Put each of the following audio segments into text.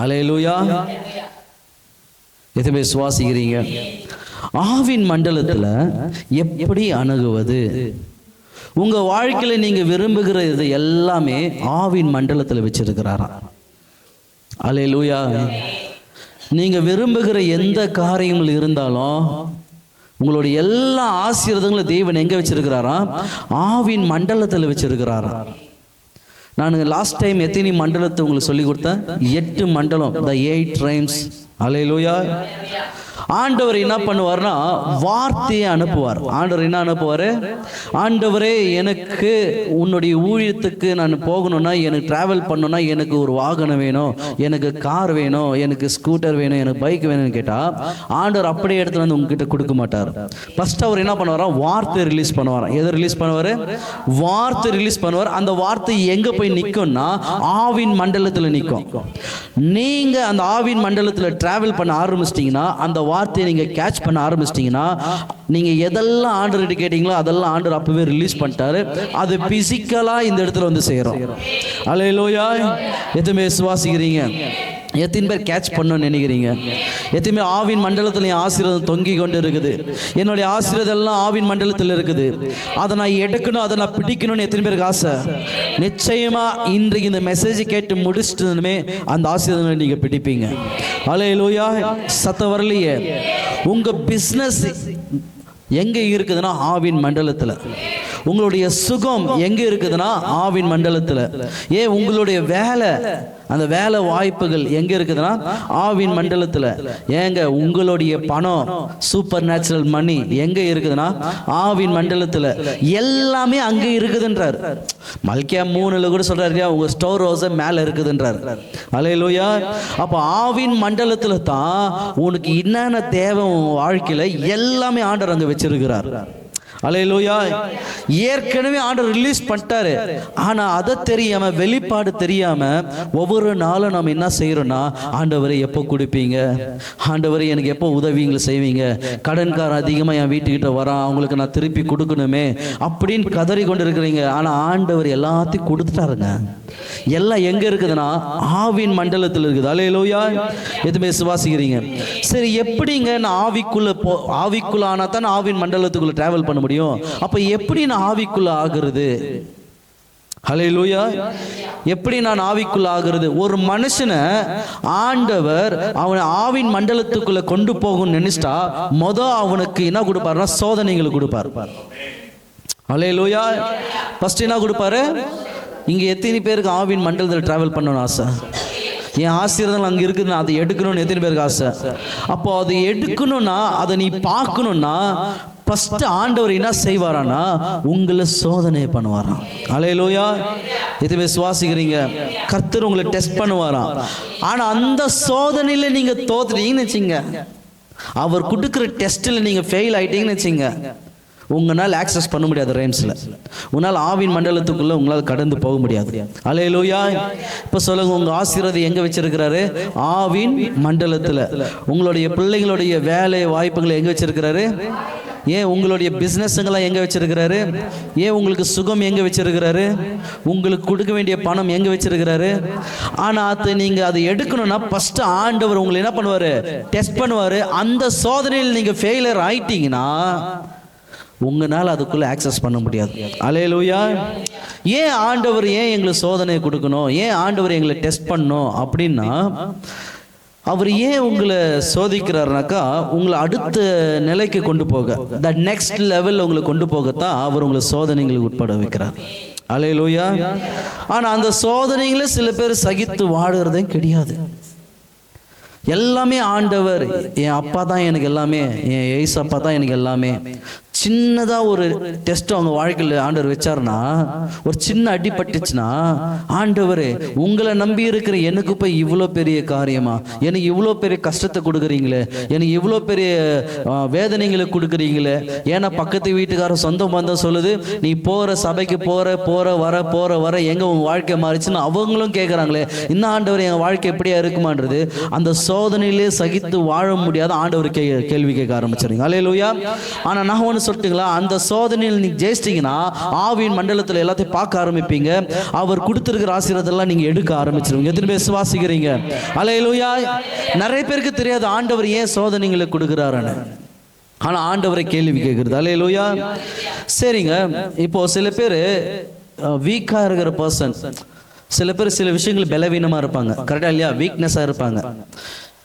அலையலூயா எதுவுமே சுவாசிக்கிறீங்க? ஆவின் மண்டலத்தில் எப்படி அணுகுவது? உங்க வாழ்க்கையில நீங்க விரும்புகிற இது எல்லாமே ஆவின் மண்டலத்துல வச்சிருக்கிறாராம் அலையலூயா நீங்க விரும்புகிற எந்த காரியங்கள் இருந்தாலும் உங்களுடைய எல்லா ஆசீர்வாதங்களும் தேவன் எங்க வச்சிருக்கிறாரா? ஆவின் மண்டலத்தில் வச்சிருக்கிறாரா? நான் லாஸ்ட் டைம் எத்தனை மண்டலத்தை உங்களுக்கு சொல்லி கொடுத்தேன்? எட்டு மண்டலம். த எயிட் ரைம்ஸ் அலையிலூயா ஆண்டவர் என்ன பண்ணுவார்னா வார்த்தையை அனுப்புவார். ஆண்டவர் என்ன அனுப்புவார்? ஆண்டவரே எனக்கு உன்னுடைய ஊழியத்துக்கு நான் போகணும்னா எனக்கு டிராவல் பண்ணணும்னா எனக்கு ஒரு வாகனம் வேணும் எனக்கு கார் வேணும் எனக்கு ஸ்கூட்டர் வேணும் எனக்கு பைக் வேணும்னு கேட்டால் ஆண்டவர் அப்படியே எடுத்து வந்து உங்ககிட்ட கொடுக்க மாட்டார். ஃபர்ஸ்ட் அவர் என்ன பண்ணுவாரா? வார்த்தை ரிலீஸ் பண்ணுவாராம் எதை ரிலீஸ் பண்ணுவார்? வார்த்தை ரிலீஸ் பண்ணுவார். அந்த வார்த்தை எங்கே போய் நிற்கும்னா ஆவின் மண்டலத்தில் நிற்கும் நீங்கள் அந்த ஆவின் மண்டலத்தில் டிராவல் பண்ண ஆரம்பிச்சிட்டிங்கன்னா அந்த வார்த்தையை நீங்கள் கேட்ச் பண்ண ஆரம்பிச்சிட்டிங்கன்னா நீங்கள் எதெல்லாம் ஆண்டர்கிட்ட கேட்டிங்களோ அதெல்லாம் ஆண்டர் அப்போவே ரிலீஸ் பண்ணிட்டாரு. அது பிசிக்கலாக இந்த இடத்துல வந்து செய்கிறோம் அலையிலோயா எதுவுமே சுவாசிக்கிறீங்க எத்தனை பேர் கேட்ச் பண்ணணும்னு நினைக்கிறீங்க? எத்தனை ஆவின் மண்டலத்தில் என் ஆசீர்வாதம் தொங்கி கொண்டு இருக்குது என்னுடைய ஆசீர்வாதம் எல்லாம் ஆவின் மண்டலத்தில் இருக்குது. அதை நான் எடுக்கணும் அதை நான் பிடிக்கணும்னு எத்தனை பேருக்கு ஆசை? நிச்சயமாக இன்றைக்கு இந்த மெசேஜ் கேட்டு முடிச்சிட்டதுமே அந்த ஆசீர்வாதங்களை நீங்கள் பிடிப்பீங்க. அலையலூயா சத்த வரலையே. உங்கள் பிஸ்னஸ் எங்கே இருக்குதுன்னா ஆவின் மண்டலத்தில். உங்களுடைய சுகம் எங்க இருக்குதுன்னா ஆவின் மண்டலத்துல. ஏன் உங்களுடைய வேலை அந்த வேலை வாய்ப்புகள் எங்க இருக்குதுன்னா ஆவின் மண்டலத்துல. ஏங்க உங்களுடைய பணம் சூப்பர் நேச்சுரல் மணி எங்க இருக்குதுன்னா ஆவின் மண்டலத்துல. எல்லாமே அங்க இருக்குதுன்றார். மல்கியா மூணுல கூட சொல்றாரு இல்லையா உங்க ஸ்டோர் ஹவுஸ் மேல இருக்குதுன்றார். அலையலூயா. அப்ப ஆவின் மண்டலத்துல தான் உனக்கு என்னென்ன தேவை வாழ்க்கையில் வாழ்க்கையில எல்லாமே ஆண்டவர் அங்க வச்சிருக்கிறார். அலையலூயா. ஏற்கனவே ஆண்டவர் ரிலீஸ் பண்ணிட்டாரு. ஆனா அதை தெரியாம வெளிப்பாடு தெரியாம ஒவ்வொரு நாளும் நம்ம என்ன செய்யறோம்னா ஆண்டவரை எப்போ கொடுப்பீங்க? ஆண்டவரை எனக்கு எப்போ உதவிங்களை செய்வீங்க? கடன்காரன் அதிகமா என் வீட்டுக்கிட்ட வரான் அவங்களுக்கு நான் திருப்பி கொடுக்கணுமே அப்படின்னு கதறி கொண்டு இருக்கிறீங்க ஆனா ஆண்டவர் எல்லாத்தையும் கொடுத்துட்டாருங்க. எல்லாம் எங்க இருக்குதுன்னா ஆவின் மண்டலத்தில் இருக்குது. அலையலூயா. எதுவுமே சுவாசிக்கிறீங்க. சரி எப்படிங்க நான் ஆவிக்குள்ள போ ஆவிக்குள்ள ஆனா தான் ஆவின் மண்டலத்துக்குள்ள டிராவல் பண்ண முடியும்? அப்ப எப்படி நான் ஆவிக்குள்ள ஆகுறது? லூயா எப்படி நான் ஆவிக்குள்ள ஆகுறது? ஒரு மனுஷனை ஆண்டவர் அவனை ஆவின் மண்டலத்துக்குள்ள கொண்டு போகும்னு நினைச்சிட்டா மொத அவனுக்கு என்ன கொடுப்பாருன்னா சோதனைகளை கொடுப்பார். லூயா ஃபர்ஸ்ட் என்ன கொடுப்பாரு? இங்க எத்தனை பேருக்கு ஆவின் மண்டலத்தில் டிராவல் பண்ணணும்னு ஆசை? என் ஆசீர்வாதங்கள் அங்கே இருக்குது நான் அதை எடுக்கணும்னு எத்தனை பேருக்கு ஆசை? அப்போ அதை எடுக்கணும்னா அதை நீ பார்க்கணும்னா ஃபர்ஸ்ட் ஆண்டவர் என்ன செய்வாரானா உங்களை சோதனை பண்ணுவாராம். அலையலோயா எதுவே சுவாசிக்கிறீங்க கர்த்தர் உங்களை டெஸ்ட் பண்ணுவாராம். ஆனா அந்த சோதனையில நீங்க தோத்துட்டீங்கன்னு வச்சுங்க. அவர் கொடுக்குற டெஸ்ட்டில் நீங்க ஃபெயில் ஆயிட்டீங்கன்னு வச்சுங்க. உங்களால் ஆக்சஸ் பண்ண முடியாது ரேம்ஸில் உன்னால் ஆவின் மண்டலத்துக்குள்ள உங்களால் கடந்து போக முடியாது. அலையலோயா இப்போ சொல்லுங்க உங்க ஆசீர்வாதம் எங்க வச்சிருக்கிறாரு? ஆவின் மண்டலத்தில். உங்களுடைய பிள்ளைங்களுடைய வேலை வாய்ப்புகளை எங்க வச்சிருக்கிறாரு? ஏன் உங்களுடைய பிஸ்னஸ்ங்கெல்லாம் எங்கே வச்சிருக்கிறாரு? ஏன் உங்களுக்கு சுகம் எங்கே வச்சிருக்கிறாரு? உங்களுக்கு கொடுக்க வேண்டிய பணம் எங்கே வச்சிருக்கிறாரு? ஆனால் அது நீங்கள் அதை எடுக்கணும்னா ஃபஸ்ட்டு ஆண்டவர் உங்களை என்ன பண்ணுவார்? டெஸ்ட் பண்ணுவார். அந்த சோதனையில் நீங்கள் ஃபெயிலியர் ஆயிட்டீங்கன்னா உங்களால் அதுக்குள்ளே ஆக்சஸ் பண்ண முடியாது. அலையலூயா ஏன் ஆண்டவர் ஏன் எங்களுக்கு சோதனை கொடுக்கணும்? ஏன் ஆண்டவர் எங்களை டெஸ்ட் பண்ணணும்? அப்படின்னா அவர் ஏன் உங்களை சோதிக்கிறாருனாக்கா உங்களை அடுத்த நிலைக்கு கொண்டு போக. த நெக்ஸ்ட் லெவலில் உங்களை கொண்டு போகத்தான் அவர் உங்களை சோதனைகளுக்கு உட்பட வைக்கிறார். அலையலூயா ஆனால் அந்த சோதனைகளை சில பேர் சகித்து வாடுறதே கிடையாது. எல்லாமே ஆண்டவர் என் அப்பா தான் எனக்கு எல்லாமே என் ஏசு அப்பா தான் எனக்கு எல்லாமே. சின்னதாக ஒரு டெஸ்ட் அவங்க வாழ்க்கையில் ஆண்டவர் வச்சாருன்னா ஒரு சின்ன அடிபட்டுச்சுன்னா ஆண்டவர் உங்களை நம்பி இருக்கிற எனக்கு போய் இவ்வளோ பெரிய காரியமா? எனக்கு இவ்வளோ பெரிய கஷ்டத்தை கொடுக்குறீங்களே? எனக்கு இவ்வளோ பெரிய வேதனைகளை கொடுக்குறீங்களே? ஏன்னா பக்கத்து வீட்டுக்காரர் சொந்த பந்தம் சொல்லுது நீ போகிற சபைக்கு போகிற போகிற வர போகிற வர எங்கே உன் வாழ்க்கை மாறிச்சுன்னு அவங்களும் கேட்குறாங்களே இன்னும் ஆண்டவர் என் வாழ்க்கை எப்படியா இருக்குமான்றது? அந்த சோதனையிலே சகித்து வாழ முடியாத ஆண்டவர் கே கேள்வி கேட்க ஆரம்பிச்சிருங்க. அலே லூயா ஆனால் நான் ஒன்று சொல்லட்டுங்களா அந்த சோதனையில் நீங்கள் ஜெயிச்சிட்டிங்கன்னா ஆவியின் மண்டலத்தில் எல்லாத்தையும் பார்க்க ஆரம்பிப்பீங்க. அவர் கொடுத்துருக்கிற ஆசீர்வாதெல்லாம் நீங்கள் எடுக்க ஆரம்பிச்சிருவீங்க. எத்தனை பேர் சுவாசிக்கிறீங்க? அலையலூயா! நிறைய பேருக்கு தெரியாது ஆண்டவர் ஏன் சோதனைகளை கொடுக்குறாருன்னு. ஆனால் ஆண்டவரை கேள்வி கேட்குறது. அலையலூயா! சரிங்க. இப்போ சில பேர் வீக்காக இருக்கிற பர்சன் சில பேர் சில விஷயங்கள் பலவீனமாக இருப்பாங்க. கரெக்டாக இல்லையா? வீக்னஸாக இருப்பாங்க.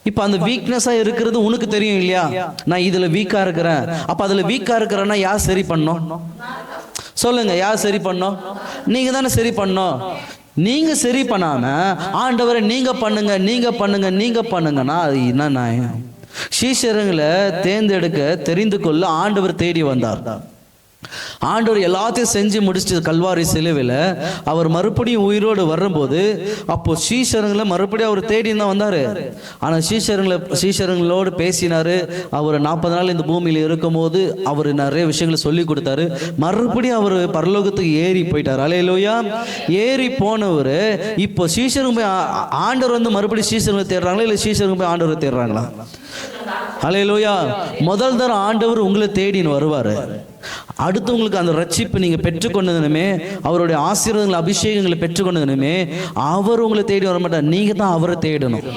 இப்போ அந்த வீக்னஸாக இருக்கிறது உனக்கு தெரியும் இல்லையா? நான் இதில் வீக்காக இருக்கிறேன். அப்போ அதில் வீக்காக இருக்கிறேன்னா யார் சரி பண்ணோம்? சொல்லுங்க யார் சரி பண்ணோம்? நீங்க தானே சரி பண்ணோம். நீங்க சரி பண்ணாம ஆண்டவரை நீங்க பண்ணுங்க நீங்க பண்ணுங்க நீங்க பண்ணுங்கன்னா அது என்ன நியாயம்? சீஷருங்களை தேர்ந்தெடுக்க தெரிந்து கொள்ள ஆண்டவர் தேடி வந்தார். ஆண்டவர் எல்லாத்தையும் செஞ்சு முடிச்சிட்டு கல்வாரி சிலுவையில் அவர் மறுபடியும் உயிரோடு வரும்போது அப்போ சீஷருங்களை மறுபடியும் அவர் தேடி தான் வந்தார். ஆனால் சீஷருங்களை சீஷருங்களோடு பேசினார். அவர் நாற்பது நாள் இந்த பூமியில் இருக்கும்போது அவர் நிறைய விஷயங்களை சொல்லி கொடுத்தாரு. மறுபடியும் அவர் பரலோகத்துக்கு ஏறி போயிட்டார். அலையிலோயா. ஏறி போனவர் இப்போ சீஷருங்க போய் ஆண்டவர் வந்து மறுபடியும் சீஷருங்க தேடுறாங்களா? இல்லை சீஷருங்க போய் ஆண்டவரை தேடுறாங்களா? அலையிலோயா. முதல் தர ஆண்டவர் உங்களை தேடின்னு வருவார். அடுத்தவங்களுக்கு அந்த ரட்சிப்பு நீங்க பெற்றுக்கொண்டதுனுமே அவருடைய ஆசீர்வாதங்களை அபிஷேகங்களை பெற்றுக்கொண்டதுனுமே அவர் உங்களை தேடி வர மாட்டார். நீங்க தான் அவரை தேடணும்.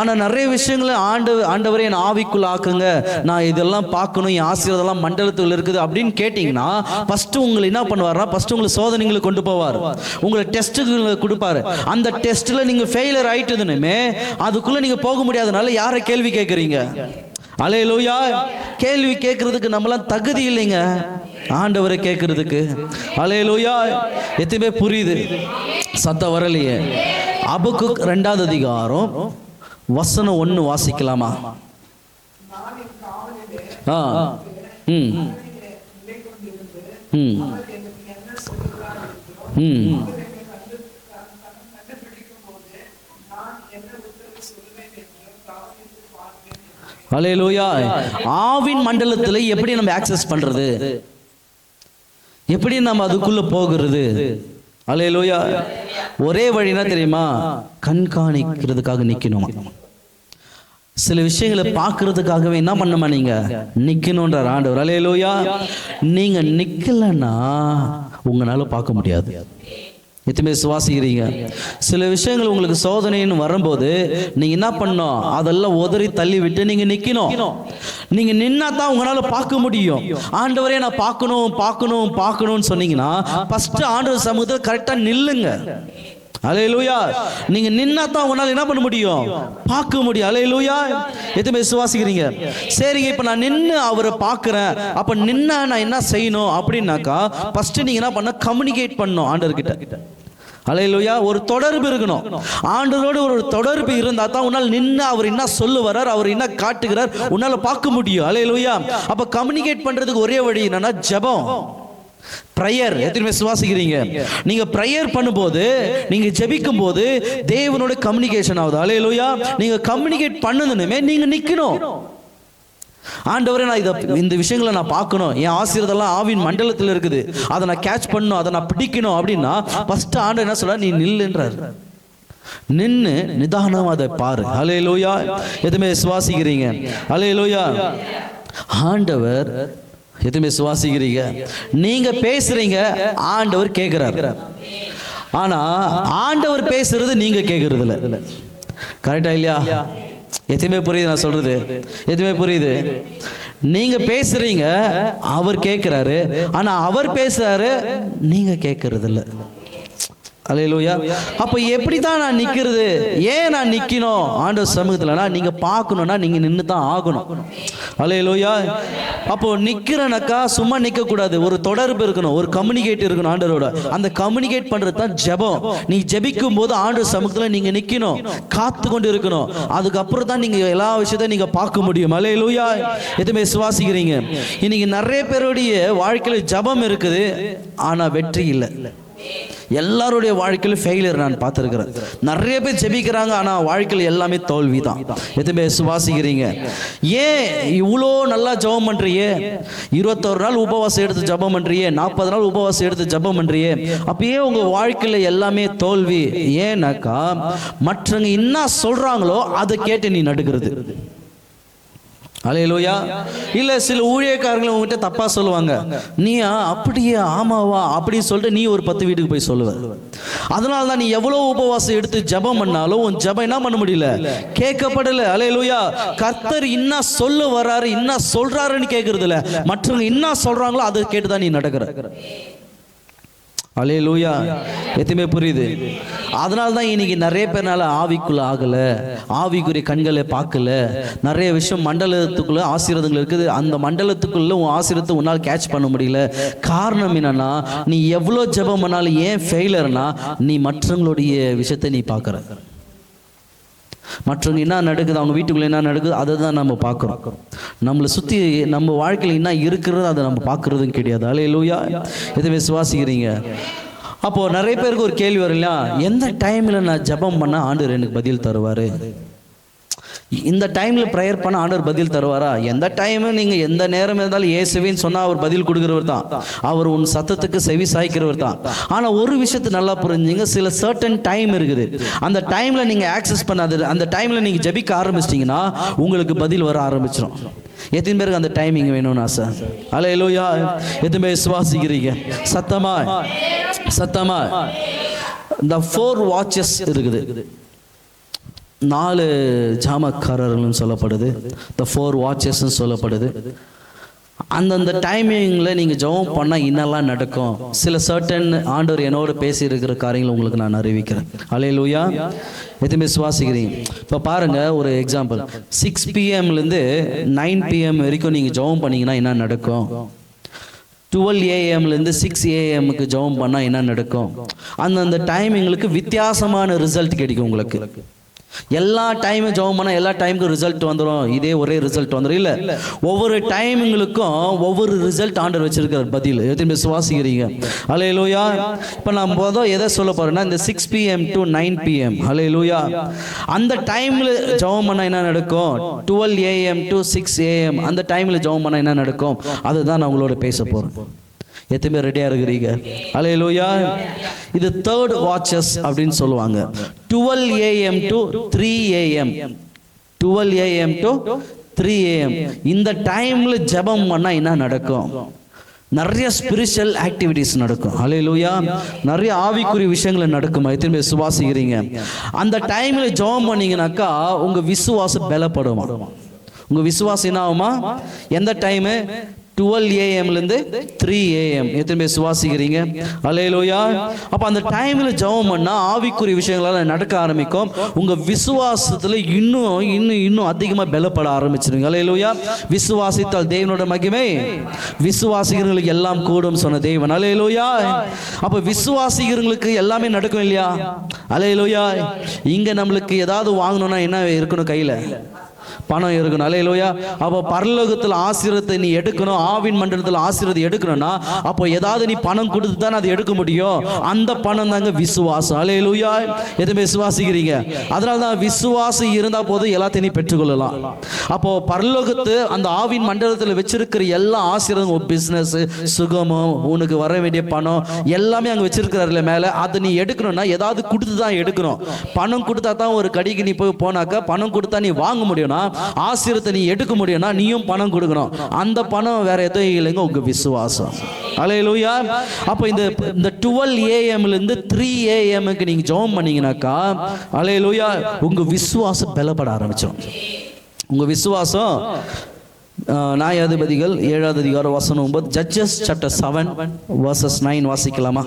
ஆனால் நிறைய விஷயங்களை ஆண்டு ஆண்டவரே என் ஆவிக்குள் ஆக்குங்க. நான் இதெல்லாம் பார்க்கணும் என் ஆசீர்வாதெல்லாம் மண்டலத்தில் இருக்குது அப்படின்னு கேட்டிங்கன்னா ஃபஸ்ட்டு உங்களை என்ன பண்ணுவார்னா ஃபஸ்ட்டு உங்களை சோதனைகளை கொண்டு போவார். உங்களை டெஸ்ட்டுகளை கொடுப்பாரு. அந்த டெஸ்ட்டில் நீங்கள் ஃபெயிலியர் ஆயிட்டதுனுமே அதுக்குள்ளே நீங்கள் போக முடியாதனால யாரை கேள்வி கேட்குறீங்க? அலே லூயா கேள்வி கேட்கறதுக்கு நம்மளாம் தகுதி இல்லைங்க. ஆண்டவரை கேட்கறதுக்கு அலே லூயா எத்தனை புரியுது. சத்தம் வரலையே. அபுக்கு ரெண்டாவது அதிகாரம் வசனம் ஒன்று வாசிக்கலாமா? ஆ. ம். ம். ம். அலையலூயா ஆவின் மண்டலத்தில் எப்படி நம்ம ஆக்சஸ் பண்றது? எப்படி நம்ம அதுக்குள்ள போகிறது? அலையலூயா ஒரே வழினா தெரியுமா? கண்காணிக்கிறதுக்காக நிக்கணுமா? சில விஷயங்களை பார்க்கறதுக்காகவே என்ன பண்ணுமா நீங்க? நிக்கணும்ன்றார் ஆண்டவர். அலையலூயா நீங்க நிக்கலன்னா உங்களால பார்க்க முடியாது. எத்தனை சுவாசிக்கிறீங்க? சில விஷயங்கள் உங்களுக்கு சோதனைன்னு வரும்போது நீங்க என்ன பண்ணணும்? அதெல்லாம் உதறி தள்ளி விட்டு நீங்க நிக்கணும். நீங்க நின்னா தான் உங்களால பார்க்க முடியும். ஆண்டவரே நான் பார்க்கணும் பார்க்கணும் பார்க்கணும்னு சொன்னீங்கன்னா ஃபர்ஸ்ட் ஆண்டவர் சமூகத்தில் கரெக்டா நில்லுங்க. அலையலூயா நீங்க நின்னா தான் உங்களால என்ன பண்ண முடியும்? பார்க்க முடியும். அலையலூயா எதுவுமே விசுவாசிக்கிறீங்க? சரிங்க இப்ப நான் நின்று அவரை பார்க்குறேன். அப்ப நின்னா நான் என்ன செய்யணும் அப்படின்னாக்கா ஃபர்ஸ்ட் நீங்க என்ன பண்ண கம்யூனிகேட் பண்ணணும் ஆண்டவர்கிட்ட. அலையலூயா ஒரு தொடர்பு இருக்கணும். ஆண்டரோடு ஒரு தொடர்பு இருந்தா தான் உன்னால் நின்று அவர் என்ன சொல்லுவார் அவர் என்ன காட்டுகிறார் உன்னால் பார்க்க முடியும். அலையலூயா அப்போ கம்யூனிகேட் பண்ணுறதுக்கு ஒரே வழி என்னன்னா ஜெபம். ப்ரேயர் எத்தனை சுவாசிக்கிறீங்க? நீங்க ப்ரேயர் பண்ணும்போது நீங்க ஜெபிக்கும் போது தேவனோட கம்யூனிகேஷன் ஆகுது. அலையலூயா நீங்க கம்யூனிகேட் பண்ணணுமே நீங்க நிக்கணும். ஆண்டவரே நான் இதை இந்த விஷயங்களை நான் பார்க்கணும். என் ஆசீர்வாதம்லாம் ஆவின் மண்டலத்தில் இருக்குது. அதை நான் கேட்ச் பண்ணணும். அதை நான் பிடிக்கணும் அப்படின்னா ஃபர்ஸ்ட் ஆண்டவர் என்ன சொல்ற நீ நில்லுன்றார். நின்னு நிதானம் அதை பாரு. அலையலூயா எதுவுமே சுவாசிக்கிறீங்க? அலையலூயா ஆண்டவர் எதுவுமே சுவாசிக்கிறீங்க? நீங்க பேசுறீங்க ஆண்டவர் கேட்கிறார் ஆனா ஆண்டவர் பேசுறது நீங்க கேட்கறது இல்ல கரெக்டா இல்லையா? எதுவுமே புரியுது நான் சொல்றது? எதுவுமே புரியுது? நீங்க பேசுறீங்க அவர் கேட்கிறாரு ஆனா அவர் பேசுறாரு நீங்க கேட்கறது இல்லை அலையலூயா அப்ப எப்படி தான் நான் நிக்கிறது? ஏன் நான் நிக்கணும்? ஆண்டவர் சமூகத்துலனா நீங்க பார்க்கணும்னா நீங்க நின்று தான் ஆகணும். அலையலூயா அப்போ நிக்கிறனாக்கா சும்மா நிக்க கூடாது ஒரு தொடர்பு இருக்கணும். ஒரு கம்யூனிகேட் இருக்கணும் ஆண்டவரோட. அந்த கம்யூனிகேட் பண்றது தான் ஜெபம். நீ ஜெபிக்கும் போது ஆண்டவர் சமூகத்துல நீங்க நிக்கணும். காத்து கொண்டு இருக்கணும். அதுக்கப்புறம் தான் நீங்க எல்லா விஷயத்தையும் நீங்க பார்க்க முடியும். அலையலூயா எதுவுமே சுவாசிக்கிறீங்க இன்னைக்கு நிறைய பேருடைய வாழ்க்கையில ஜெபம் இருக்குது. ஆனா வெற்றி இல்லை. எல்லாருடைய வாழ்க்கையிலும் ஃபெயிலியர் நான் பார்த்துருக்குறேன். நிறைய பேர் ஜெபிக்கிறாங்க ஆனால் வாழ்க்கையில் எல்லாமே தோல்வி தான் எதுவுமே சுவாசிக்கிறீங்க? ஏன் இவ்வளோ நல்லா ஜெபம் பண்ணுறியே இருபத்தோரு நாள் உபவாசம் எடுத்து ஜெபம் பண்ணுறியே நாற்பது நாள் உபவாசம் எடுத்து ஜெபம் பண்ணுறியே அப்பயே உங்கள் வாழ்க்கையில் எல்லாமே தோல்வி. ஏன்னாக்கா மற்றவங்க என்ன சொல்கிறாங்களோ அதை கேட்டு நீ நடுக்கிறது அலையலோயா இல்ல சில ஊழியக்காரங்களை உங்ககிட்ட தப்பா சொல்லுவாங்க. நீயா அப்படியே ஆமாவா அப்படின்னு சொல்லிட்டு நீ ஒரு பத்து வீட்டுக்கு போய் சொல்லுவ. அதனால தான் நீ எவ்வளவு உபவாசம் எடுத்து ஜெபம் பண்ணாலும் உன் ஜபம் என்ன பண்ண முடியல? கேட்கப்படல. அலையலோயா கர்த்தர் இன்னா சொல்ல வராரு இன்னா சொல்றாருன்னு கேட்கறது இல்ல மற்றவங்க இன்னா சொல்றாங்களோ அதை கேட்டு தான் நீ நடக்கிற. அலே லூயா எதுவுமே புரியுது? அதனால தான் இன்னைக்கு நிறைய பேர்னால ஆவிக்குள்ள ஆகல ஆவிக்குரிய கண்களை பார்க்கல. நிறைய விஷயம் மண்டலத்துக்குள்ள ஆசீர்வாதங்கள் இருக்குது. அந்த மண்டலத்துக்குள்ள உன் ஆசீர்வத்தை உன்னால் கேட்ச் பண்ண முடியல. காரணம் என்னன்னா நீ எவ்வளோ ஜபம் பண்ணாலும் ஏன் ஃபெயிலர்னா நீ மற்றவங்களுடைய விஷயத்தை நீ பார்க்குற. மற்றவங்க என்ன நடக்குது அவங்க வீட்டுக்குள்ள என்ன நடக்குது அதை தான் நம்ம பார்க்குறோம். நம்மளை சுற்றி நம்ம வாழ்க்கையில் என்ன இருக்கிறது அதை நம்ம பார்க்குறதும் கிடையாது. அலே லூயா எதுவுமே சுவாசிக்கிறீங்க அப்போது நிறைய பேருக்கு ஒரு கேள்வி வரும் இல்லையா? எந்த டைமில் நான் ஜெபம் பண்ணால் ஆண்டு எனக்கு பதில் தருவார்? இந்த டைமில் ப்ரேயர் பண்ண ஆண்டவர் பதில் தருவாரா? எந்த டைமும் நீங்கள் எந்த நேரம் இருந்தாலும் இயேசுவின்னு சொன்னால் அவர் பதில் கொடுக்குறவர் தான். அவர் உன் சத்தத்துக்கு செவி சாய்க்கிறவர் தான். ஆனால் ஒரு விஷயத்தை நல்லா புரிஞ்சுங்க. சில சர்டன் டைம் இருக்குது. அந்த டைமில் நீங்கள் ஆக்சஸ் பண்ணாது அந்த டைமில் நீங்கள் ஜெபிக்க ஆரம்பிச்சிட்டிங்கன்னா உங்களுக்கு பதில் வர ஆரம்பிச்சிடும் எத்தனை பேருக்கு அந்த டைமிங் வேணும்னு ஆசை? அல எலோயா பேர் சுவாசிக்கிறீங்க சத்தமா சத்தமா இந்த ஃபோர் வாட்சஸ் இருக்குது. நாலு ஜாமக்காரர்கள்னு சொல்லப்படுது. த ஃபோர் வாட்சஸ்ன்னு சொல்லப்படுது. அந்தந்த டைமிங்கில் நீங்கள் ஜெபம் பண்ணால் இன்னெல்லாம் நடக்கும். சில சர்டன் ஆண்டவர் என்னோட பேசி இருக்கிற காரியங்களை உங்களுக்கு நான் அறிவிக்கிறேன். அலையலூயா எதுவுமே சுவாசிக்கிறீங்க இப்போ பாருங்கள் ஒரு எக்ஸாம்பிள் சிக்ஸ் பிஎம்லேருந்து நைன் பிஎம் வரைக்கும் நீங்கள் ஜெபம் பண்ணீங்கன்னா என்ன நடக்கும்? டுவெல் ஏஎம்லேருந்து சிக்ஸ் ஏஎம்க்கு ஜெபம் பண்ணால் என்ன நடக்கும்? அந்தந்த டைமிங்களுக்கு வித்தியாசமான ரிசல்ட் கிடைக்கும் உங்களுக்கு. எல்லா டைமும் ஜெபம் பண்ணால் எல்லா டைமுக்கும் ரிசல்ட் வந்துடும் இதே ஒரே ரிசல்ட் வந்துடும் இல்லை ஒவ்வொரு டைமிங்களுக்கும் ஒவ்வொரு ரிசல்ட் ஆண்டர் வச்சிருக்கார் பதில். எத்தனை சுவாசிக்கிறீங்க? அலே லூயா இப்போ நான் மொதல் எதை சொல்ல போகிறேன்னா இந்த six PM to nine PM அலே லூயா அந்த டைமில் ஜெபம் பண்ணால் என்ன நடக்கும்? Twelve AM to six AM அந்த டைமில் ஜெபம் பண்ணால் என்ன நடக்கும்? அதுதான் நான் உங்களோட பேச போகிறேன் எத்தனை பேர் ரெடியாக இருக்கிறீங்க? அலே லூயா இது தேர்ட் வாட்சஸ் அப்படின்னு சொல்லுவாங்க. Twelve AM to three AM twelve AM to three AM இந்த டைமில் ஜெபம் பண்ணால் என்ன நடக்கும்? நிறைய ஸ்பிரிச்சுவல் ஆக்டிவிட்டிஸ் நடக்கும். அலையிலூயா நிறைய ஆவிக்குரிய விஷயங்கள் நடக்கும்? எத்தனை பேர் சுவாசிக்கிறீங்க? அந்த டைமில் ஜெபம் பண்ணீங்கன்னாக்கா உங்கள் விசுவாசம் பலப்படுமா? உங்கள் விசுவாசம் என்ன ஆகுமா எந்த டைமு டுவெல் ஏஎம்லேருந்து த்ரீ ஏஎம் எத்தனை பேர் சுவாசிக்கிறீங்க? அலையலோயா அப்போ அந்த டைமில் ஜெபம் பண்ணால் ஆவிக்குரிய விஷயங்களால் நடக்க ஆரம்பிக்கும். உங்கள் விசுவாசத்தில் இன்னும் இன்னும் இன்னும் அதிகமாக பலப்பட ஆரம்பிச்சிருங்க அலையலோயா விசுவாசித்தால் தேவனோட மகிமை. விசுவாசிக்கிறவங்களுக்கு எல்லாம் கூடும் சொன்ன தேவன். அலையலோயா அப்போ விசுவாசிக்கிறவங்களுக்கு எல்லாமே நடக்கும் இல்லையா? அலையலோயா இங்கே நம்மளுக்கு ஏதாவது வாங்கணும்னா என்ன இருக்கணும் கையில்? பணம் இருக்கணும். அலையிலோயா அப்போ பரலோகத்தில் ஆசீர்வத்தை நீ எடுக்கணும். ஆவின் மண்டலத்தில் ஆசீர்வதை எடுக்கணும்னா அப்போ ஏதாவது நீ பணம் கொடுத்து தானே அதை எடுக்க முடியும். அந்த பணம் தாங்க விசுவாசம். அலையிலோயா எதுவுமே விசுவாசிக்கிறீங்க? அதனால தான் விசுவாசம் இருந்தால் போதும் எல்லாத்தையும் நீ பெற்றுக்கொள்ளலாம். அப்போ பரலோகத்து அந்த ஆவின் மண்டலத்தில் வச்சிருக்கிற எல்லா ஆசீர்வாதம் பிஸ்னஸ் சுகமும் உனக்கு வர வேண்டிய பணம் எல்லாமே அங்கே வச்சிருக்கிறாருல மேலே. அதை நீ எடுக்கணும்னா ஏதாவது கொடுத்து தான் எடுக்கணும். பணம் கொடுத்தா தான் ஒரு கடைக்கு நீ போய் போனாக்கா பணம் கொடுத்தா நீ வாங்க முடியும்னா ஆசிரியத்தை நீ எடுக்க முடியும்னா நீயும் பணம் கொடுக்கணும். அந்த பணம் வேற எதுவும் இல்லைங்க உங்க விசுவாசம். அலையலூயா அப்போ இந்த இந்த டுவெல் ஏஎம்லேருந்து த்ரீ ஏஎம்க்கு நீங்கள் ஜெபம் பண்ணீங்கனாக்கா அலையலூயா உங்க விசுவாசம் பலப்பட ஆரம்பிச்சிடும். உங்க விசுவாசம் நியாயாதிபதிகள் ஏழாவது அதிகாரம் வசனம் ஒன்பது judges chapter seven verses nine வாசிக்கலாமா?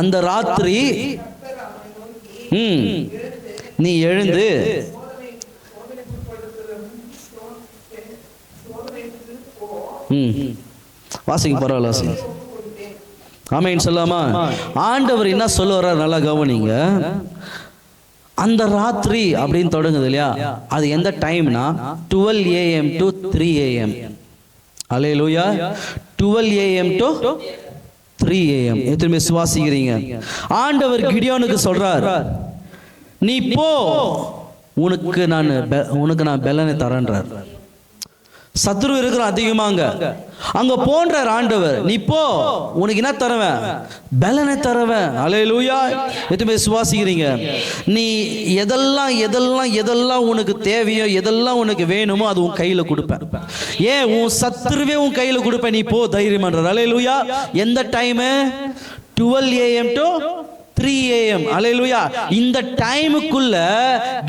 அந்த ராத்திரி ம் நீ எழுந்து ம். வாசிங்க பரவாயில்ல வாசிங்க. ஆமைன்னு சொல்லாமா? ஆண்டவர் என்ன சொல்ல வர்றார் நல்லா கவனிங்க. அந்த ராத்திரி அப்படின்னு தொடங்குது இல்லையா? அது எந்த டைம்னா twelve AM to three AM அலே லூயா twelve AM to three AM எத்தனை சுவாசிக்கிறீங்க? ஆண்டவர் கிடியோனுக்கு சொல்றார் நீ போ. உனக்கு நான் உனக்கு நான் பெலனை தரேன்றார். சத்ரு இருக்கிறோம் அதிகமாங்க. அங்க போன்ற ஆண்டவர் நீ போ உனக்கு என்ன தருவேன்? பலனை தருவேன். அலையலூயா எதுவுமே சுவாசிக்கிறீங்க நீ எதெல்லாம் எதெல்லாம் எதெல்லாம் உனக்கு தேவையோ எதெல்லாம் உனக்கு வேணுமோ அது உன் கையில கொடுப்பேன். ஏன் உன் சத்துருவே உன் கையில கொடுப்பேன்? நீ போ தைரியம்ன்றார் அலையலூயா எந்த time twelve AM to three AM அலையலுயா இந்த டைமுக்குள்ள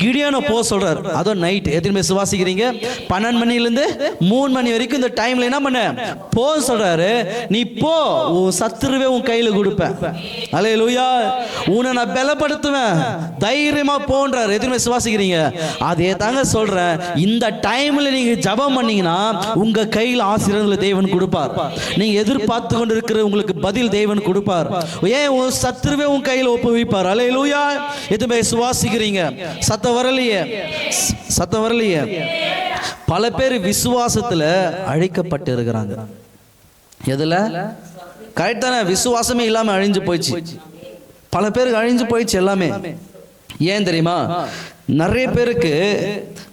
கிடியானோ போக சொல்றார். அதோ நைட் எத்தனை பேர் சுவாசிக்கிறீங்க? பன்னெண்டு மணிலேருந்து மூணு மணி வரைக்கும் இந்த டைம்ல என்ன பண்ண? போ சொல்றாரு. நீ போ. உன் சத்துருவே உன் கையில் கொடுப்பேன். அலையலுயா உன்னை நான் பலப்படுத்துவேன். தைரியமா போன்றார். எத்தனை பேர் சுவாசிக்கிறீங்க? அதே தாங்க சொல்றேன். இந்த டைம்ல நீங்க ஜெபம் பண்ணீங்கன்னா உங்க கையில் ஆசீர்வாதங்களை தேவன் கொடுப்பார். நீங்க எதிர்பார்த்து கொண்டு இருக்கிற உங்களுக்கு பதில் தேவன் கொடுப்பார். ஏன் உன் சத்துருவே உன் கையில் ஒப்புவிப்பார். அலையலூயா எதுவுமே சுவாசிக்கிறீங்க. சத்தம் வரலையே. சத்த சத்தம் வரலையே. பல பேர் விசுவாசத்துல அழைக்கப்பட்டு இருக்கிறாங்க. எதுல? கரெக்ட் தானே. விசுவாசமே இல்லாம அழிஞ்சு போயிடுச்சு. பல பேருக்கு அழிஞ்சு போயிடுச்சு எல்லாமே. ஏன் தெரியுமா? நிறைய பேருக்கு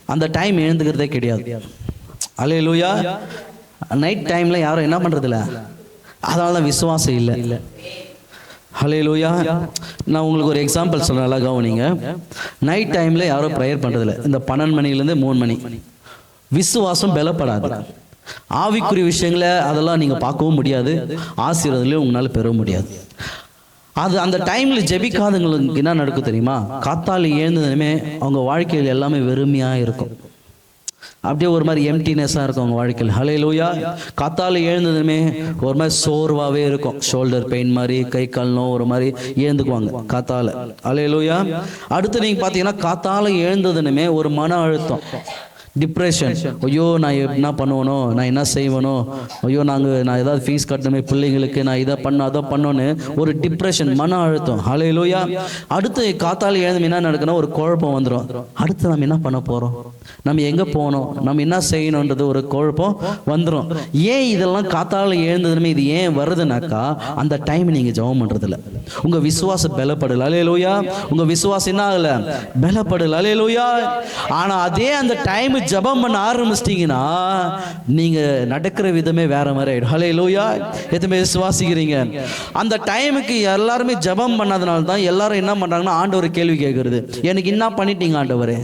அந்த டைம் எழுந்துக்கிறதே கிடையாது. அலே லூயா நைட் டைம்ல யாரும் என்ன பண்றதில்ல? அதனால தான் விசுவாசம் இல்லை. ஹலே லூயா நான் உங்களுக்கு ஒரு எக்ஸாம்பிள் சொல்கிறேன் நல்லா கவனிங்க. நைட் டைம்ல யாரும் ப்ரேயர் பண்றதில்ல. இந்த பன்னெண்டு மணிலேருந்து மூணு மணி. விசுவாசம் பலப்படாது. ஆவிக்குரிய விஷயங்களை அதெல்லாம் நீங்க பார்க்கவும் முடியாது. ஆசீர்வாதங்களையும் உங்களால் பெற முடியாது. அது அந்த டைம்ல ஜெபிக்காதவங்களுக்கு என்ன நடக்கும் தெரியுமா? காத்தால் எழுந்ததுமே அவங்க வாழ்க்கையில் எல்லாமே வெறுமையாக இருக்கும். அப்படியே ஒரு மாதிரி எம்டினஸ்ஸாக இருக்கும் அவங்க வாழ்க்கையில். ஹலே லூயா காத்தால எழுந்ததுமே ஒரு மாதிரி சோர்வாகவே இருக்கும். ஷோல்டர் பெயின் மாதிரி கை கால் நோ ஒரு மாதிரி எழுந்துக்குவாங்க காத்தால. ஹலே லூயா அடுத்து நீங்கள் பார்த்தீங்கன்னா காத்தால எழுந்ததுனுமே ஒரு மன அழுத்தம். டிப்ரெஷன் ஐயோ நான் என்ன பண்ணுவனோ? நான் என்ன செய்வனோ? ஐயோ நாங்கள் நான் ஏதாவது ஃபீஸ் கட்டணுமே பிள்ளைங்களுக்கு நான் இதை பண்ண அதை பண்ணோன்னு ஒரு டிப்ரெஷன் மன அழுத்தம். ஹலே அடுத்து காத்தால எழுந்து என்ன நடக்கணும்? ஒரு குழப்பம் வந்துடும் அடுத்து நம்ம என்ன பண்ண போகிறோம் நம்ம எங்கே போகணும்? நம்ம என்ன செய்யணுன்றது ஒரு குழப்பம் வந்துடும் ஏன் இதெல்லாம் காத்தால எழுந்ததுமே இது ஏன் வருதுனாக்கா அந்த டைம் நீங்கள் ஜெபம் பண்ணுறதில்ல உங்கள் விசுவாசம் பலப்படல. அலே உங்கள் விசுவாசம் என்ன ஆகலை? பலப்படல. அலே ஆனால் அதே அந்த டைம் ஜெபம் பண்ண ஆரம்பிச்சிட்டிங்கன்னா நீங்கள் நடக்கிற விதமே வேற மாதிரி ஆயிடும். ஹலே லூயா எதுவுமே சுவாசிக்கிறீங்க அந்த டைமுக்கு எல்லாருமே ஜெபம் பண்ணாதனால தான் எல்லாரும் என்ன பண்ணுறாங்கன்னா ஆண்டவர் கேள்வி கேட்குறது எனக்கு என்ன பண்ணிட்டீங்க ஆண்டவரே?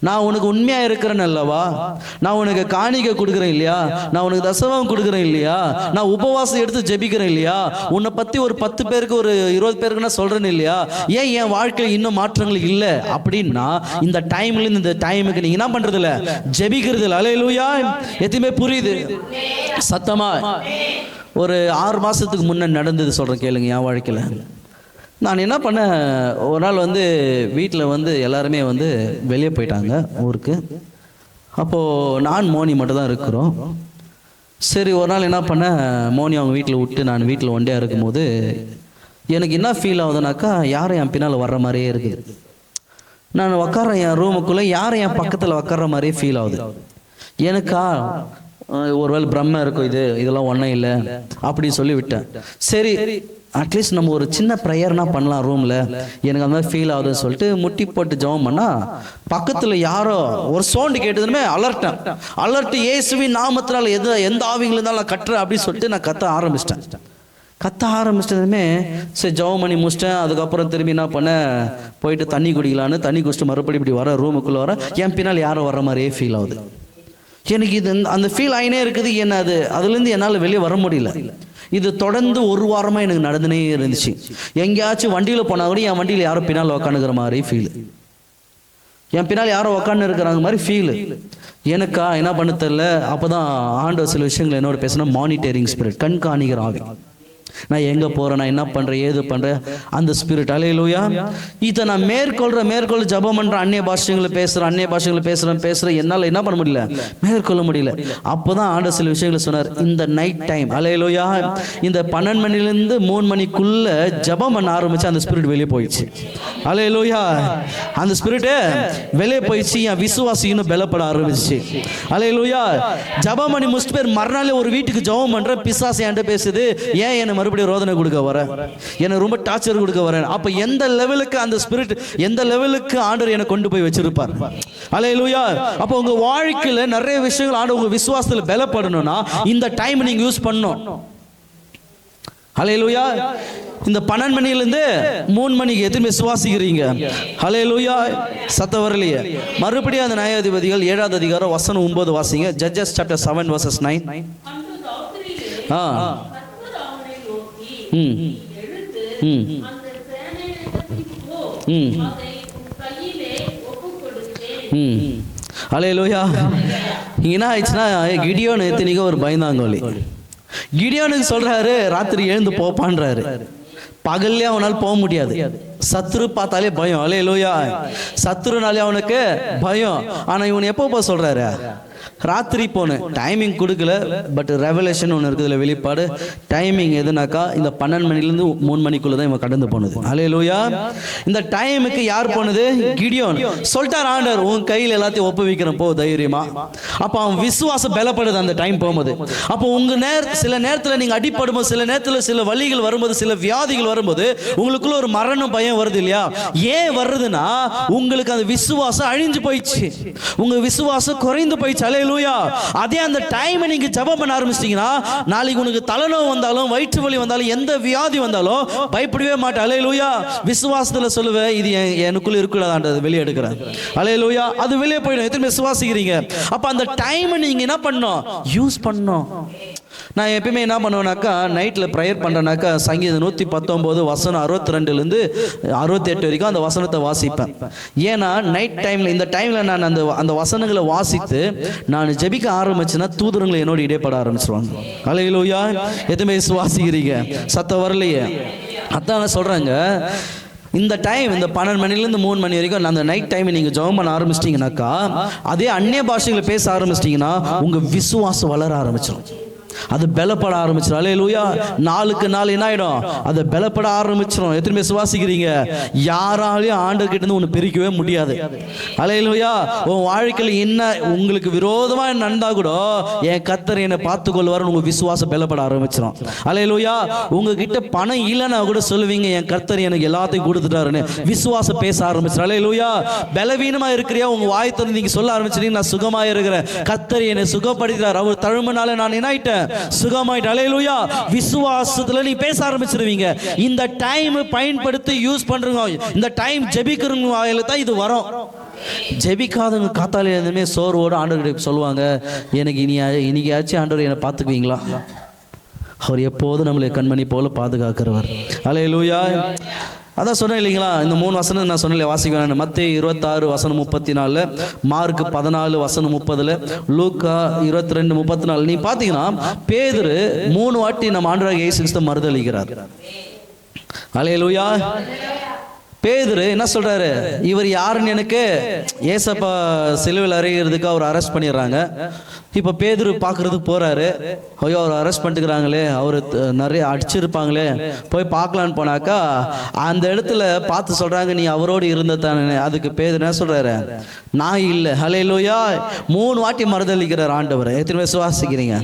நான் உனக்கு உண்மையா இருக்கிறேன் அல்லவா? நான் உனக்கு காணிக்க கொடுக்குறேன் இல்லையா? நான் உனக்கு தசவம் கொடுக்குறேன் இல்லையா? நான் உபவாசம் எடுத்து ஜெபிக்கிறேன் இல்லையா? உன்னை பத்தி ஒரு பத்து பேருக்கு ஒரு இருபது பேருக்கு நான் சொல்றேன் இல்லையா? ஏன் என் வாழ்க்கையில் இன்னும் மாற்றங்கள் இல்லை? அப்படின்னா இந்த டைம்ல இந்த டைமுக்கு நீங்க என்ன பண்றது இல்ல ஜெபிக்கிறது இல்லை அலையலூயா எதுவுமே புரியுது? சத்தமா? ஒரு ஆறு மாசத்துக்கு முன்ன நடந்தது சொல்றேன் கேளுங்க என் வாழ்க்கையில. நான் என்ன பண்ணேன் ஒரு நாள் வந்து வீட்டில் வந்து எல்லாருமே வந்து வெளியே போயிட்டாங்க ஊருக்கு. அப்போது நான் மோனி மட்டும் தான் இருக்கிறோம். சரி ஒரு நாள் என்ன பண்ணேன் மோனி அவங்க வீட்டில் விட்டு நான் வீட்டில் ஒண்டியாக இருக்கும்போது எனக்கு என்ன ஃபீல் ஆகுதுனாக்கா யாரும் என் பின்னால் வர்ற மாதிரியே இருக்குது நான் உக்கார என் ரூமுக்குள்ளே யாரும் என் பக்கத்தில் உக்கார மாதிரியே ஃபீல் ஆகுது. எனக்கா ஒருவேளை பிரம்ம இருக்கும் இது இதெல்லாம் ஒன்றும் இல்லை அப்படின்னு சொல்லி விட்டேன். சரி அட்லீஸ்ட் நம்ம ஒரு சின்ன ப்ரேயர்னா பண்ணலாம் ரூமில் எனக்கு அந்த மாதிரி ஃபீல் ஆகுதுன்னு சொல்லிட்டு முட்டி போட்டு ஜெபம் பண்ணா பக்கத்தில் யாரோ ஒரு சவுண்டு கேட்டதுமே அலர்ட்டேன். அலர்ட் இயேசுவின் நாமத்தினால எது எந்த ஆவிகள் இருந்தாலும் நான் கட்டுறேன் அப்படின்னு சொல்லிட்டு நான் கத்த ஆரம்பிச்சிட்டேன். கத்த ஆரம்பிச்சிட்டதுமே சரி ஜெபம் பண்ணி முடிச்சிட்டேன். அதுக்கப்புறம் திரும்பி என்ன பண்ணேன்? போயிட்டு தண்ணி குடிக்கலான்னு தண்ணி குடிச்சிட்டு மறுபடியும் இப்படி வர ரூமுக்குள்ளே வர என் பின்னால் யாரோ வர மாதிரியே ஃபீல் ஆகுது. எனக்கு இது இந்த- அந்த ஃபீல் ஆகினே இருக்குது. என்ன அது? அதுலேருந்து என்னால் வெளியே வர முடியல. இது தொடர்ந்து ஒரு வாரமாக எனக்கு நடந்துனே இருந்துச்சு. எங்கேயாச்சும் வண்டியில் போனால் கூட என் வண்டியில் யாரும் பின்னால் உக்காந்துக்கிற மாதிரி ஃபீல் என் பின்னால் யாரும் உக்காந்து இருக்கிறாங்க மாதிரி ஃபீல் எனக்கா என்ன பண்ண தெரில அப்போ தான் ஆண்டவர் சில விஷயங்கள் என்னோட பேசினா மானிட்டரிங் ஸ்பிரிட் கண்காணிக்கிற ஆவி. நான் எங்கே போகிறேன் நான் என்ன பண்ணுறேன் ஏது பண்ணுறேன் அந்த ஸ்பிரிட் அலையிலூயா இதை நான் மேற்கொள்கிற மேற்கொள்ள ஜபம் பண்ணுறேன் அந்நிய பாஷைகளை பேசுகிறேன் அந்நிய பாஷைகளை பேசுகிறேன் பேசுகிறேன் என்னால் என்ன பண்ண முடியல? மேற்கொள்ள முடியல. அப்போ தான் சில விஷயங்களை சொன்னார். இந்த நைட் டைம் அலையிலூயா இந்த பன்னெண்டு மணிலேருந்து மூணு மணிக்குள்ள ஜபம் பண்ண ஆரம்பிச்சு அந்த ஸ்பிரிட் வெளியே போயிடுச்சு. அலையிலூயா அந்த ஸ்பிரிட்டு வெளியே போயிடுச்சு. என் விசுவாசி இன்னும் பலப்பட ஆரம்பிச்சு. அலையிலூயா ஜபம் பண்ணி முடிச்சுட்டு பேர் மறுநாள் ஒரு வீட்டுக்கு ஜபம் பண்ற பிசாசு என்கிட்ட பேசுது. ஏன் என்னை மறுபடியும் ரோதனை கொடுக்க வரேன் எனக்கு ரொம்ப டார்ச்சர் கொடுக்க வரேன் அப்ப எந்த லெவலுக்கு அந்த ஸ்பிரிட் எந்த லெவலுக்கு ஆண்டவர் என்னை கொண்டு போய் வச்சிருப்பார்? அலையலூயா அப்போ உங்க வாழ்க்கையில நிறைய விஷயங்கள் ஆண்டு உங்க விசுவாசத்துல பலப்படணும்னா இந்த டைம் நீங்க யூஸ் பண்ணணும். ஹலேலூயா இந்த பன்னெண்டு மணிலேருந்து மூணு மணிக்கு எத்தனை விசுவாசிக்கிறீங்க ஹலேலூயா சத்த வரலையே. மறுபடியும் அந்த நியாயாதிபதிகள் ஏழாவது அதிகாரம் வசனம் ஒன்பது வாசிங்க. Judges chapter seven verses nine ஆ. ம். "நீ எழுந்து ம். ம். அதை உன் கையிலே ஒப்புக் கொடுத்தேன்." ம். ஹலேலூயா இங்க என்ன ஆயிடுச்சுன்னா கிடியோன் எத்தனைக்கோ ஒரு பயந்தாங்கோலி கிடியோனுக்கு சொல்றாரு ராத்திரி எழுந்து போப்பான்றாரு. பகல்லே அவனால் போக முடியாது. சத்ரு பார்த்தாலே பயம். அலையலூயா. சத்ருனாலே அவனுக்கு பயம். ஆனா இவன் எப்போ போக சொல்றாரு? ராத்திரி போனேன். டைமிங் கொடுக்கல பட் ரெவலேஷன் ஒன்று இருக்குதுல வெளிப்பாடு. டைமிங் எதுனாக்கா இந்த பன்னெண்டு மணிலேருந்து மூணு மணிக்குள்ளே தான் இவன் கடந்து போனது. அலையலூயா இந்த டைமுக்கு யார் போனது? கிடியோன் சொல்லிட்டார் ஆண்டர் உன் கையில் எல்லாத்தையும் ஒப்புவிக்கிறேன் போ தைரியமா. அப்போ அவன் விசுவாசம் பலப்படுது அந்த டைம் போகும்போது. அப்போ உங்க நேர் சில நேரத்தில் நீங்க அடிப்படும்போது சில நேரத்தில் சில வழிகள் வரும்போது சில வியாதிகள் வரும்போது உங்களுக்குள்ள ஒரு மரணம் பயம் வருது இல்லையா? ஏன் வருதுன்னா உங்களுக்கு அந்த விசுவாசம் அழிஞ்சு போயிடுச்சு. உங்க விசுவாசம் குறைந்து போயிடுச்சு. லூயா அதே அந்த டைமை நீங்கள் ஜெபம் பண்ண ஆரம்பிச்சிட்டிங்கன்னா நாளைக்கு உனக்கு தலைநோவு வந்தாலும் வயிற்று வலி வந்தாலும் எந்த வியாதி வந்தாலும் பயப்படவே மாட்டேன். அலையலூயா விசுவாசத்தில் சொல்லுவேன் இது எனக்குள்ள இருக்கக்கூடாது வெளியே எடுக்கிறேன். அலையலூயா அது வெளியே போயிடும். எத்தனை விசுவாசிக்கிறீங்க அப்போ அந்த டைமை நீங்கள் என்ன பண்ணோம் யூஸ் பண்ணோம் நான் எப்பயுமே என்ன பண்ணுவேனாக்கா நைட்டில் ப்ரேயர் பண்ணுறேனாக்கா சங்கீதம் நூற்றி பத்தொம்போது வசனம் அறுபத்தி ரெண்டுலேருந்து அறுபத்தி எட்டு வரைக்கும் அந்த வசனத்தை வாசிப்பேன். ஏன்னா நைட் டைமில் இந்த டைமில் நான் அந்த அந்த வசனங்களை வாசித்து நான் ஜெபிக்க ஆரம்பிச்சேன்னா தூதரங்களை என்னோட இடைப்பட ஆரம்பிச்சிருவாங்க. அலையிலோயா எதுவுமே சுவாசிக்கிறீங்க? சத்தம் வரலையே. அதான் சொல்கிறாங்க இந்த டைம் இந்த பன்னெண்டு மணிலேருந்து மூணு மணி வரைக்கும் அந்த நைட் டைம் நீங்கள் ஜெபம் பண்ண ஆரம்பிச்சிட்டிங்கனாக்கா அதே அந்நிய பாஷைகளை பேச ஆரம்பிச்சிட்டிங்கன்னா உங்கள் விசுவாசம் வளர ஆரம்பிச்சிடும் அது பலப்பட ஆரம்பிச்சிடும் அலே லூயா நாளுக்கு நாள் என்ன ஆயிடும் அது பலப்பட ஆரம்பிச்சிடும் எத்தனை பேர் சுவாசிக்கிறீங்க? யாராலையும் ஆண்டு கிட்ட இருந்து ஒன்று பிரிக்கவே முடியாது. அலே லூயா உன் வாழ்க்கையில் என்ன உங்களுக்கு விரோதமா நடந்தா கூட என் கத்தர் என்னை பார்த்துக்கொள்வார் உங்கள் விசுவாசம் பலப்பட ஆரம்பிச்சிடும் அலே லூயா உங்ககிட்ட பணம் இல்லைன்னா கூட சொல்லுவீங்க என் கர்த்தர் எனக்கு எல்லாத்தையும் கொடுத்துட்டாருன்னு. விசுவாசம் பேச ஆரம்பிச்சிடும் அலே லூயா பலவீனமா இருக்கிறியா? உங்க வாய் திறந்து நீங்க சொல்ல ஆரம்பிச்சிட்டீங்க நான் சுகமா இருக்கிறேன் கத்தர் என்னை சுகப்படுத்தினார். அவர் தழும்புனால நான் என்ன ஆயிட்டேன் சுகமாயிட்டு. அலையலூயா விசுவாசத்தில் நீ பேச ஆரம்பிச்சிருவீங்க. இந்த டைம் பயன்படுத்தி யூஸ் பண்ணுறவங்க இந்த டைம் ஜெபிக்கிறவங்க வாயில தான் இது வரும். ஜெபிக்காதவங்க காத்தாலே எதுவுமே சோர்வோடு ஆண்டவர்கிட்ட சொல்லுவாங்க. எனக்கு இனி இன்னைக்காச்சும் ஆண்டவர் என்னை பார்த்துக்குவீங்களா? அவர் எப்போதும் நம்மளை கண்மணி போல பாதுகாக்கிறவர். அலையலூயா அதான் சொன்னேன் இல்லைங்களா? இந்த மூணு வசனம் நான் சொன்னேன் வாசிக்கிறேன் மத்திய இருபத்தாறு வசனம் முப்பத்தி நாலு மார்க் பதினாலு வசனம் முப்பதுல லூக்கா இருபத்தி ரெண்டு முப்பத்தி நாலு நீ பார்த்தீங்கன்னா பேதரு மூணு வாட்டி நம்ம ஆண்டராக ஏசு கிறிஸ்து மறுதளிக்கிறார் அலையலூயா பேதுரு என்ன சொல்றாரு? இவர் யாருன்னு எனக்கு ஏசப்பா சிலுவில் அறைகிறதுக்கு அவர் அரெஸ்ட் பண்ணிடுறாங்க. இப்போ பேதுரு பார்க்கறதுக்கு போறாரு. ஐயோ அவர் அரெஸ்ட் பண்ணிட்டுக்கிறாங்களே. அவர் நிறைய அடிச்சிருப்பாங்களே. போய் பார்க்கலான்னு போனாக்கா அந்த இடத்துல பார்த்து சொல்றாங்க நீ அவரோடு இருந்த தானே அதுக்கு பேதுரு என்ன சொல்றாரு? நான் இல்லை. ஹலே லோயா மூணு வாட்டி மறுதளிக்கிறார் ஆண்டவர். எத்தனை பேர் சுவாசிக்கிறீங்க?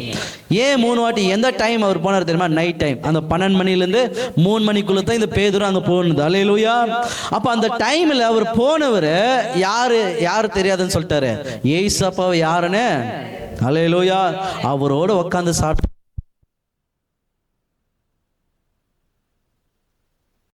ஏன் மூணு வாட்டி? எந்த டைம் அவர் போனார் தெரியுமா? நைட் டைம் அந்த பன்னெண்டு மணிலேருந்து மூணு மணிக்குள்ள தான் இந்த பேதுரு அங்கே போனது. அலையலூயா அப்போ அந்த டைமில் அவர் போனவர் யாரு? யாரு தெரியாதுன்னு சொல்லிட்டாரு. ஏசப்பாவை யாருன்னு? அலையலூயா அவரோட உட்காந்து சாப்பிட்டு